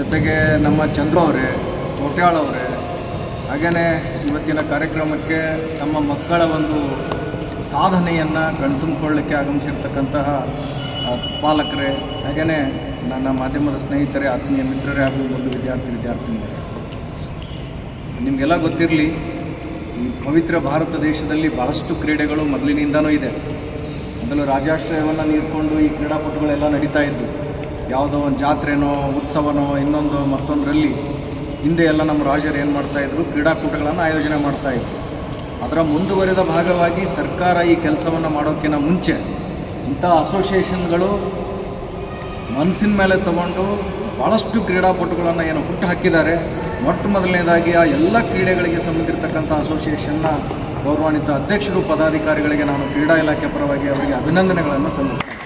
ಜೊತೆಗೆ ನಮ್ಮ ಚಂದ್ರ ಅವರೇ, ಕೋಟ್ಯಾಳ್ ಅವರೇ ಹಾಗೆಯೇ ಇವತ್ತಿನ ಕಾರ್ಯಕ್ರಮಕ್ಕೆ ತಮ್ಮ ಮಕ್ಕಳ ಒಂದು ಸಾಧನೆಯನ್ನು ಕಣ್ತುಂಬಿಕೊಳ್ಳಿಕ್ಕೆ ಆಗಮಿಸಿರ್ತಕ್ಕಂತಹ ಪಾಲಕರೇ ಹಾಗೆಯೇ ನನ್ನ ಮಾಧ್ಯಮದ ಸ್ನೇಹಿತರೇ, ಆತ್ಮೀಯ ಮಿತ್ರರೇ ಹಾಗೂ ಒಂದು ವಿದ್ಯಾರ್ಥಿ ವಿದ್ಯಾರ್ಥಿನಿಯರೇ. ನಿಮಗೆಲ್ಲ ಗೊತ್ತಿರಲಿ, ಈ ಪವಿತ್ರ ಭಾರತ ದೇಶದಲ್ಲಿ ಭಾಳಷ್ಟು ಕ್ರೀಡೆಗಳು ಮೊದಲಿನಿಂದನೂ ಇದೆ. ಮೊದಲು ರಾಜಾಶ್ರಯವನ್ನು ನೀಡ್ಕೊಂಡು ಈ ಕ್ರೀಡಾಪಟುಗಳೆಲ್ಲ ನಡೀತಾ ಇದ್ದು. ಯಾವುದೋ ಒಂದು ಜಾತ್ರೆನೋ, ಉತ್ಸವನೋ, ಇನ್ನೊಂದು ಮತ್ತೊಂದರಲ್ಲಿ ಹಿಂದೆ ಎಲ್ಲ ನಮ್ಮ ರಾಜರು ಏನು ಮಾಡ್ತಾಯಿದ್ರು ಕ್ರೀಡಾಕೂಟಗಳನ್ನು ಆಯೋಜನೆ ಮಾಡ್ತಾಯಿದ್ರು ಅದರ ಮುಂದುವರೆದ ಭಾಗವಾಗಿ ಸರ್ಕಾರ ಈ ಕೆಲಸವನ್ನು ಮಾಡೋಕ್ಕಿಂತ ಮುಂಚೆ ಇಂಥ ಅಸೋಸಿಯೇಷನ್ಗಳು ಮನಸ್ಸಿನ ಮೇಲೆ ತಗೊಂಡು ಭಾಳಷ್ಟು ಕ್ರೀಡಾಪಟುಗಳನ್ನು ಏನು ಹುಟ್ಟು ಹಾಕಿದ್ದಾರೆ. ಮೊಟ್ಟ ಮೊದಲನೇದಾಗಿ ಆ ಎಲ್ಲ ಕ್ರೀಡೆಗಳಿಗೆ ಸಂಬಂಧಿರತಕ್ಕಂಥ ಅಸೋಸಿಯೇಷನ್ನ ಗೌರವಾನ್ವಿತ ಅಧ್ಯಕ್ಷರು, ಪದಾಧಿಕಾರಿಗಳಿಗೆ ನಾನು ಕ್ರೀಡಾ ಇಲಾಖೆ ಪರವಾಗಿ ಅವರಿಗೆ ಅಭಿನಂದನೆಗಳನ್ನು ಸಲ್ಲಿಸ್ತೇನೆ.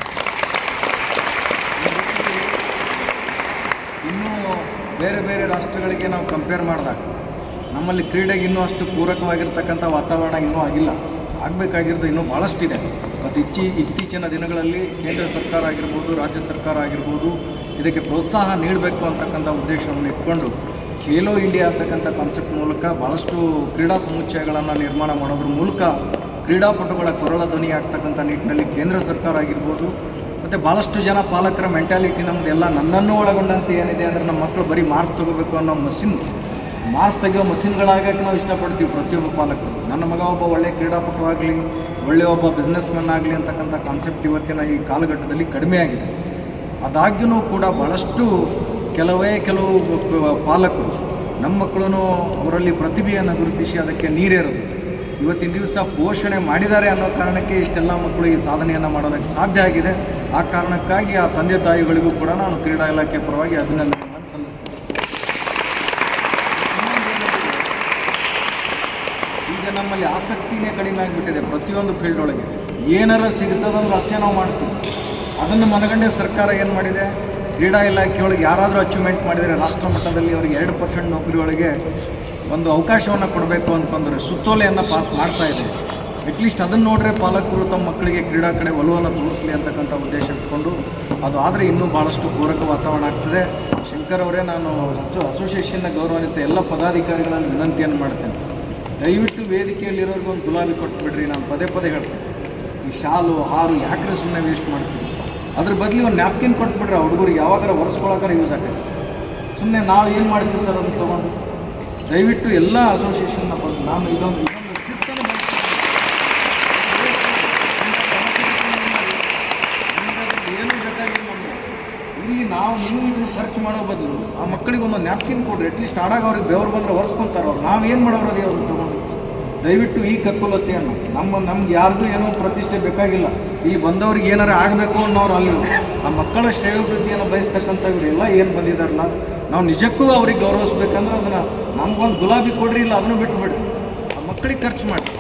ಇನ್ನೂ ಬೇರೆ ಬೇರೆ ರಾಷ್ಟ್ರಗಳಿಗೆ ನಾವು ಕಂಪೇರ್ ಮಾಡಿದಾಗ, ನಮ್ಮಲ್ಲಿ ಕ್ರೀಡೆಗೆ ಇನ್ನೂ ಅಷ್ಟು ಪೂರಕವಾಗಿರ್ತಕ್ಕಂಥ ವಾತಾವರಣ ಇನ್ನೂ ಆಗಿಲ್ಲ. ಆಗಬೇಕಾಗಿರೋದು ಇನ್ನೂ ಭಾಳಷ್ಟಿದೆ ಮತ್ತು ಇಚ್ಚಿ ಇತ್ತೀಚಿನ ದಿನಗಳಲ್ಲಿ ಕೇಂದ್ರ ಸರ್ಕಾರ ಆಗಿರ್ಬೋದು, ರಾಜ್ಯ ಸರ್ಕಾರ ಆಗಿರ್ಬೋದು, ಇದಕ್ಕೆ ಪ್ರೋತ್ಸಾಹ ನೀಡಬೇಕು ಅಂತಕ್ಕಂಥ ಉದ್ದೇಶವನ್ನು ಇಟ್ಕೊಂಡು, ಖೇಲೋ ಇಂಡಿಯಾ ಅಂತಕ್ಕಂಥ ಕಾನ್ಸೆಪ್ಟ್ ಮೂಲಕ ಭಾಳಷ್ಟು ಕ್ರೀಡಾ ಸಮುಚ್ಚಯಗಳನ್ನು ನಿರ್ಮಾಣ ಮಾಡೋದ್ರ ಮೂಲಕ ಕ್ರೀಡಾಪಟುಗಳ ಕೊರಳ ಧ್ವನಿ ಆಗ್ತಕ್ಕಂಥ ನಿಟ್ಟಿನಲ್ಲಿ ಕೇಂದ್ರ ಸರ್ಕಾರ ಆಗಿರ್ಬೋದು ಮತ್ತು ಭಾಳಷ್ಟು ಜನ ಪಾಲಕರ ಮೆಂಟಾಲಿಟಿ ನಮ್ಮದೆಲ್ಲ ನನ್ನನ್ನು ಒಳಗೊಂಡಂತೆ ಏನಿದೆ ಅಂದರೆ ನಮ್ಮ ಮಕ್ಕಳು ಬರೀ ಮಾರ್ಕ್ಸ್ ತೊಗೋಬೇಕು ಅನ್ನೋ ಮಸಿನ್ ಮಾರ್ಕ್ಸ್ ತೆಗೆಯೋ ಮಷಿನ್ಗಳಾಗಕ್ಕೆ ನಾವು ಇಷ್ಟಪಡ್ತೀವಿ ಪ್ರತಿಯೊಬ್ಬ ಪಾಲಕರು. ನನ್ನ ಮಗ ಒಬ್ಬ ಒಳ್ಳೆಯ ಕ್ರೀಡಾಪಟು ಆಗಲಿ ಒಳ್ಳೆಯ ಒಬ್ಬ ಬಿಸ್ನೆಸ್ ಮ್ಯಾನ್ ಆಗಲಿ ಅಂತಕ್ಕಂಥ ಕಾನ್ಸೆಪ್ಟ್ ಇವತ್ತಿನ ಈ ಕಾಲಘಟ್ಟದಲ್ಲಿ ಕಡಿಮೆ ಆಗಿದೆ. ಅದಾಗ್ಯೂ ಕೂಡ ಭಾಳಷ್ಟು ಕೆಲವೇ ಕೆಲವು ಪಾಲಕರು, ನಮ್ಮ ಮಕ್ಕಳೂ ಅವರಲ್ಲಿ ಪ್ರತಿಭೆಯನ್ನು ಗುರುತಿಸಿ ಅದಕ್ಕೆ ನೀರೇರೋದು ಇವತ್ತಿನ ದಿವಸ ಪೋಷಣೆ ಮಾಡಿದ್ದಾರೆ ಅನ್ನೋ ಕಾರಣಕ್ಕೆ ಇಷ್ಟೆಲ್ಲ ಮಕ್ಕಳು ಈ ಸಾಧನೆಯನ್ನು ಮಾಡೋದಕ್ಕೆ ಸಾಧ್ಯ ಆಗಿದೆ. ಆ ಕಾರಣಕ್ಕಾಗಿ ಆ ತಂದೆ ತಾಯಿಗಳಿಗೂ ಕೂಡ ನಾನು ಕ್ರೀಡಾ ಇಲಾಖೆ ಪರವಾಗಿ ಅಭಿನಂದನೆಗಳನ್ನು ಸಲ್ಲಿಸ್ತೇನೆ. ಈಗ ನಮ್ಮಲ್ಲಿ ಆಸಕ್ತಿನೇ ಕಡಿಮೆ ಆಗಿಬಿಟ್ಟಿದೆ ಪ್ರತಿಯೊಂದು ಫೀಲ್ಡ್ ಒಳಗೆ. ಏನಾರ ಸಿಗ್ತದಂದ್ರೆ ಅಷ್ಟೇ ನಾವು ಮಾಡ್ತೀವಿ. ಅದನ್ನು ಮನಗಂಡೆ ಸರ್ಕಾರ ಏನು ಮಾಡಿದೆ? ಕ್ರೀಡಾ ಇಲಾಖೆಯೊಳಗೆ ಯಾರಾದರೂ ಅಚೀವ್ಮೆಂಟ್ ಮಾಡಿದರೆ ರಾಷ್ಟ್ರ ಮಟ್ಟದಲ್ಲಿ ಅವರಿಗೆ ಎರಡು ಪರ್ಸೆಂಟ್ ನೌಕರಿ ಒಂದು ಅವಕಾಶವನ್ನು ಕೊಡಬೇಕು ಅಂತಂದರೆ ಸುತ್ತೋಲೆಯನ್ನು ಪಾಸ್ ಮಾಡ್ತಾ ಇದೆ. ಅಟ್ಲೀಸ್ಟ್ ಅದನ್ನು ನೋಡ್ರೆ ಪಾಲಕರು ತಮ್ಮ ಮಕ್ಕಳಿಗೆ ಕ್ರೀಡಾ ಕಡೆ ಒಲವನ್ನು ತೋರಿಸಲಿ ಅಂತಕ್ಕಂಥ ಉದ್ದೇಶ ಇಟ್ಕೊಂಡು ಅದು ಆದರೆ ಇನ್ನೂ ಭಾಳಷ್ಟು ಪೂರಕ ವಾತಾವರಣ ಆಗ್ತದೆ. ಶಂಕರ್ ಅವರೇ ನಾನು ಅಸೋಸಿಯೇಷನ್ನ ಗೌರವಾನ್ವಿತ ಎಲ್ಲ ಪದಾಧಿಕಾರಿಗಳನ್ನು ವಿನಂತಿಯನ್ನು ಮಾಡ್ತೇನೆ. ದಯವಿಟ್ಟು ವೇದಿಕೆಯಲ್ಲಿರೋರಿಗೆ ಒಂದು ಗುಲಾಬಿ ಕೊಟ್ಬಿಡ್ರಿ, ನಾನು ಪದೇ ಪದೇ ಹೇಳ್ತೇನೆ. ಈ ಶಾಲು, ಹಾರು ಯಾಕ್ರೆ ಸುಮ್ಮನೆ ವೇಸ್ಟ್ ಮಾಡ್ತೀವಿ ಅದ್ರ ಬದಲು ಒಂದು ನ್ಯಾಪ್ಕಿನ್ ಕೊಟ್ಬಿಟ್ರೆ ಹುಡುಗರಿಗೆ ಯಾವಾಗಾರ ಒರೆಸ್ಕೊಳಕ್ಕಾರ ಯೂಸ್ ಆಗುತ್ತೆ. ಸುಮ್ಮನೆ ನಾವು ಏನು ಮಾಡ್ತೀವಿ ಸರ್ ಅದನ್ನು ತೊಗೊಂಡು? ದಯವಿಟ್ಟು ಎಲ್ಲ ಅಸೋಸಿಯೇಷನ್ನ ಬಂದು ನಾನು ಇದೊಂದು ಇದೊಂದು ಶಿಸ್ತನ್ನು. ಏನೂ ಬೇಕಾಗಿಲ್ಲ ಇಲ್ಲಿ ನಾವು ನೀವು ಖರ್ಚು ಮಾಡೋ ಬದಲು ಆ ಮಕ್ಕಳಿಗೆ ಒಂದು ನ್ಯಾಪ್ಕಿನ್ ಕೊಡ್ರಿ ಅಟ್ಲೀಸ್ಟ್ ಆಡಾಗ ಅವ್ರಿಗೆ ಬೆವರು ಬಂದರೆ ಒರೆಸ್ಕೊಂತಾರೆ ಅವ್ರು. ನಾವೇನು ಮಾಡೋರು ಅದೇ ಅವ್ರನ್ನ ತೊಗೊಂಡು. ದಯವಿಟ್ಟು ಈ ಕಕ್ಕುಲತೆಯನ್ನು ನಮ್ಮ, ನಮ್ಗೆ ಯಾರಿಗೂ ಏನೋ ಪ್ರತಿಷ್ಠೆ ಬೇಕಾಗಿಲ್ಲ. ಇಲ್ಲಿ ಬಂದವ್ರಿಗೆ ಏನಾರು ಆಗಬೇಕು ಅನ್ನೋರು ಅಲ್ಲಿ ಆ ಮಕ್ಕಳ ಶ್ರೇಯೋಭಿವೃದ್ಧಿಯನ್ನು ಬಯಸ್ತಕ್ಕಂಥವ್ರು ಇಲ್ಲ ಏನು ಬಂದಿದ್ದಾರಲ್ಲ ನಾವು ನಿಜಕ್ಕೂ ಅವ್ರಿಗೆ ಗೌರವಿಸ್ಬೇಕಂದ್ರೆ ಅದನ್ನು ನಮ್ಗೊಂದು ಗುಲಾಬಿ ಕೊಡ್ರಿ ಇಲ್ಲ ಅದನ್ನು ಬಿಟ್ಟು ಬಿಡಿ ಆ ಮಕ್ಕಳಿಗೆ ಖರ್ಚು ಮಾಡಿ.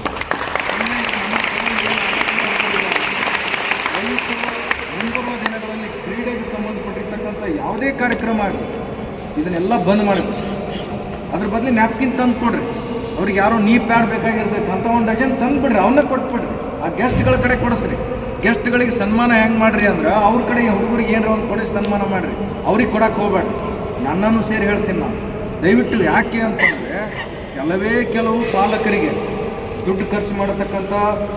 ಮುಂಬರುವ ದಿನಗಳಲ್ಲಿ ಕ್ರೀಡೆಗೆ ಸಂಬಂಧಪಟ್ಟಿರ್ತಕ್ಕಂಥ ಯಾವುದೇ ಕಾರ್ಯಕ್ರಮ ಆಗಲಿ, ಇದನ್ನೆಲ್ಲ ಬಂದ್ ಮಾಡಬೇಕು ಅದ್ರ ಬದಲು ನ್ಯಾಪ್ಕಿನ್ ತಂದು ಕೊಡ್ರಿ ಅವ್ರಿಗೆ ಯಾರೋ ನೀ ಪ್ಯಾಡ್ ಬೇಕಾಗಿರ್ತೈತೆ. ಅಂತ ಒಂದು ಡಜನ್ ತಂದು ಬಿಡ್ರಿ ಅವನ್ನ ಕೊಟ್ಬಿಡ್ರಿ ಆ ಗೆಸ್ಟ್ಗಳ ಕಡೆ ಕೊಡಿಸ್ರಿ. ಗೆಸ್ಟ್ಗಳಿಗೆ ಸನ್ಮಾನ ಹೆಂಗೆ ಮಾಡ್ರಿ ಅಂದ್ರೆ ಅವ್ರ ಕಡೆ ಹುಡುಗರಿಗೆ ಏನಾರ ಒಂದು ಕೊಡಿಸಿ ಸನ್ಮಾನ ಮಾಡಿರಿ. ಅವ್ರಿಗೆ ಕೊಡಕ್ಕೆ ಹೋಗ್ಬೇಡ್ರಿ ನನ್ನನ್ನು ಸೇರಿ ಹೇಳ್ತೀನಿ ನಾನು. ದಯವಿಟ್ಟು ಯಾಕೆ ಅಂತಂದರೆ, ಕೆಲವೇ ಕೆಲವು ಪಾಲಕರಿಗೆ ದುಡ್ಡು ಖರ್ಚು ಮಾಡತಕ್ಕಂಥ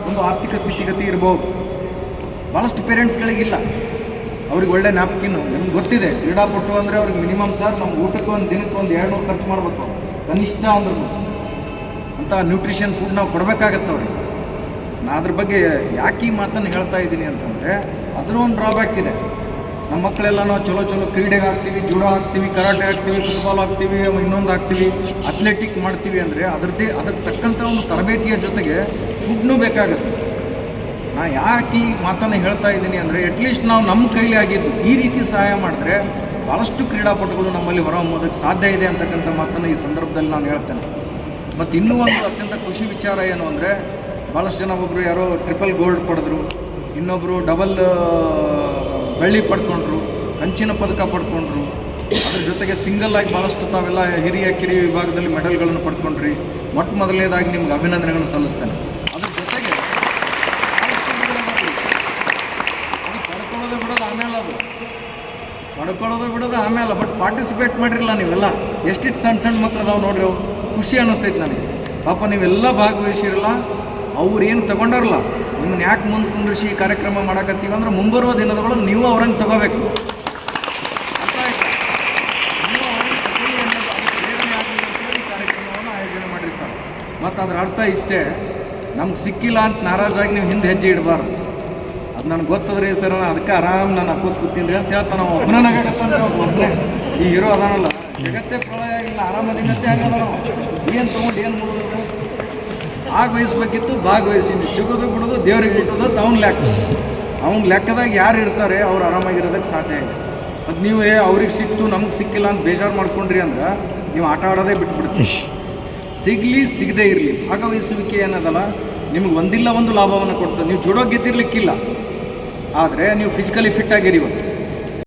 ಒಂದು ಆರ್ಥಿಕ ಸ್ಥಿತಿಗತಿ ಇರ್ಬೋದು. ಭಾಳಷ್ಟು ಪೇರೆಂಟ್ಸ್ಗಳಿಗಿಲ್ಲ ಅವ್ರಿಗೆ ಒಳ್ಳೆ ನ್ಯಾಪ್ಕಿನ್ನು. ನಿಮ್ಗೆ ಗೊತ್ತಿದೆ, ಕ್ರೀಡಾಪಟು ಅಂದರೆ ಅವ್ರಿಗೆ ಮಿನಿಮಮ್ ಸರ್ ನಮ್ಮ ಊಟಕ್ಕೆ ಒಂದು ದಿನಕ್ಕೆ ಒಂದು ಎರಡು ನೂರು ಖರ್ಚು ಮಾಡಬೇಕು ಕನಿಷ್ಠ ಅಂದ್ರೂ ಅಂತ ನ್ಯೂಟ್ರಿಷನ್ ಫುಡ್ ನಾವು ಕೊಡಬೇಕಾಗತ್ತೆ ಅವ್ರಿಗೆ. ನಾನು ಅದ್ರ ಬಗ್ಗೆ ಯಾಕೆ ಈ ಮಾತನ್ನು ಹೇಳ್ತಾ ಇದ್ದೀನಿ ಅಂತಂದರೆ ಅದರ ಒಂದು ಡ್ರಾಬ್ಯಾಕ್ ಇದೆ. ನಮ್ಮ ಮಕ್ಕಳೆಲ್ಲ ನಾವು ಚಲೋ ಚಲೋ ಕ್ರೀಡೆಗೆ ಹಾಕ್ತೀವಿ, ಜೂಡೋ ಹಾಕ್ತೀವಿ, ಕರಾಟೆ ಹಾಕ್ತೀವಿ ಫುಟ್ಬಾಲ್ ಹಾಕ್ತೀವಿ, ಇನ್ನೊಂದು ಹಾಕ್ತೀವಿ ಅಥ್ಲೆಟಿಕ್ ಮಾಡ್ತೀವಿ ಅಂದರೆ ಅದರದ್ದೇ, ಅದಕ್ಕೆ ತಕ್ಕಂಥ ಒಂದು ತರಬೇತಿಯ ಜೊತೆಗೆ ಫುಡ್ನೂ ಬೇಕಾಗುತ್ತೆ. ನಾ ಯಾಕೆ ಈ ಮಾತನ್ನು ಹೇಳ್ತಾ ಇದ್ದೀನಿ ಅಂದರೆ ಅಟ್ಲೀಸ್ಟ್ ನಾವು ನಮ್ಮ ಕೈಲಿ ಆಗಿದ್ದು ಈ ರೀತಿ ಸಹಾಯ ಮಾಡಿದ್ರೆ ಭಾಳಷ್ಟು ಕ್ರೀಡಾಪಟುಗಳು ನಮ್ಮಲ್ಲಿ ಹೊರಹೊಮ್ಮೋದಕ್ಕೆ ಸಾಧ್ಯ ಇದೆ ಅಂತಕ್ಕಂಥ ಮಾತನ್ನು ಈ ಸಂದರ್ಭದಲ್ಲಿ ನಾನು ಹೇಳ್ತೇನೆ. ಮತ್ತು ಇನ್ನೂ ಒಂದು ಅತ್ಯಂತ ಖುಷಿ ವಿಚಾರ ಏನು ಅಂದರೆ ಭಾಳಷ್ಟು ಜನ ಒಬ್ಬರು ಯಾರೋ ಟ್ರಿಪಲ್ ಗೋಲ್ಡ್ ಪಡೆದ್ರು ಇನ್ನೊಬ್ಬರು ಡಬಲ್ ಬೆಳ್ಳಿ ಪಡ್ಕೊಂಡ್ರು, ಕಂಚಿನ ಪದಕ ಪಡ್ಕೊಂಡ್ರು. ಅದ್ರ ಜೊತೆಗೆ ಸಿಂಗಲ್ ಆಗಿ ಭಾಳಷ್ಟು ತಾವೆಲ್ಲ ಹಿರಿಯ ಕಿರಿಯ ವಿಭಾಗದಲ್ಲಿ ಮೆಡಲ್ಗಳನ್ನು ಪಡ್ಕೊಂಡ್ರಿ. ಮೊಟ್ಟ ಮೊದಲನೇದಾಗಿ ನಿಮ್ಗೆ ಅಭಿನಂದನೆಗಳನ್ನು ಸಲ್ಲಿಸ್ತೇನೆ. ಅದ್ರ ಜೊತೆಗೆ. ಅದು ಪಡ್ಕೊಳ್ಳೋದೇ ಬಿಡೋದು ಆಮೇಲೆ ಅದು. ಪಡ್ಕೊಳ್ಳೋದು ಬಿಡೋದು ಆಮೇಲೆ ಬಟ್ ಪಾರ್ಟಿಸಿಪೇಟ್ ಮಾಡಿರಲ್ಲ ನೀವೆಲ್ಲ. ಎಷ್ಟಿಟ್ಟು ಸಣ್ಣ ಸಣ್ಣ ಮಕ್ಕಳು ಅದಾವೆ ನೋಡ್ರಿ ಅವು. ಖುಷಿ ಅನ್ನಿಸ್ತೈತೆ ನನಗೆ. ಪಾಪ ನೀವೆಲ್ಲ ಭಾಗವಹಿಸಿರಲ್ಲ, ಅವ್ರು ಏನು ತಗೊಂಡಾರಲ್ಲ, ನಿಮ್ಮನ್ನ ಯಾಕೆ ಮುಂದೆ ಕುಂದ್ರಿಸಿ ಕಾರ್ಯಕ್ರಮ ಮಾಡಕತ್ತೀವಿ ಅಂದ್ರೆ ಮುಂಬರುವ ದಿನದೊಳಗೆ ನೀವು ಅವ್ರಂಗೆ ತಗೋಬೇಕು. ಕಾರ್ಯಕ್ರಮವನ್ನು ಆಯೋಜನೆ ಮಾಡಿರ್ತಾರೆ ಮತ್ತು ಅದರ ಅರ್ಥ ಇಷ್ಟೇ, ನಮ್ಗೆ ಸಿಕ್ಕಿಲ್ಲ ಅಂತ ನಾರಾಜಾಗಿ ನೀವು ಹಿಂದೆ ಹೆಜ್ಜೆ ಇಡಬಾರ್ದು. ಅದು ನನಗೆ ಗೊತ್ತದ್ರಿ ಸರ್, ಅದಕ್ಕೆ ಆರಾಮ್ ನಾನು ಅಕ್ಕೋತ್ ಕೂತೀನಿ ಅಂತ ಹೇಳ್ತಾನೆ ನಾವು ಈ ಹೀರೋ ಅದಾನಲ್ಲ ಜಗತ್ತೇ ಪ್ರಳಯ ಆಗಿಲ್ಲ ಆರಾಮದಿನತ್ತೆ ಆಗಲ್ಲ ನಾವು. ಏನು ತೊಗೊಂಡು ಏನು ಮಾಡೋದು? ಭಾಗವಹಿಸ್ಬೇಕಿತ್ತು ಭಾಗವಹಿಸಿದ್ವಿ. ಸಿಗೋದು ಬಿಡೋದು ದೇವ್ರಿಗೆ ಬಿಟ್ಟೋದು ಅವ್ನ ಲೆಕ್ಕ. ಅವ್ನ ಲೆಕ್ಕದಾಗ ಯಾರು ಇರ್ತಾರೆ ಅವ್ರು ಆರಾಮಾಗಿರೋದಕ್ಕೆ ಸಾಧ್ಯ ಇಲ್ಲ. ಮತ್ತು ನೀವು ಏ ಅವ್ರಿಗೆ ಸಿಕ್ತು ನಮ್ಗೆ ಸಿಕ್ಕಿಲ್ಲ ಅಂತ ಬೇಜಾರು ಮಾಡ್ಕೊಂಡ್ರಿ ಅಂದ್ರೆ ನೀವು ಆಟ ಆಡೋದೇ ಬಿಟ್ಬಿಡ್ತೀವಿ ಸಿಗಲಿ ಸಿಗದೇ ಇರಲಿ. ಭಾಗವಹಿಸುವಿಕೆ ಏನದಲ್ಲ ನಿಮ್ಗೆ ಒಂದಿಲ್ಲ ಒಂದು ಲಾಭವನ್ನು ಕೊಡ್ತದೆ. ನೀವು ಜುಡೋ ಗೆದ್ದಿರ್ಲಿಕ್ಕಿಲ್ಲ. ಆದರೆ ನೀವು ಫಿಸಿಕಲಿ ಫಿಟ್ ಆಗಿರಿ ಇವತ್ತು.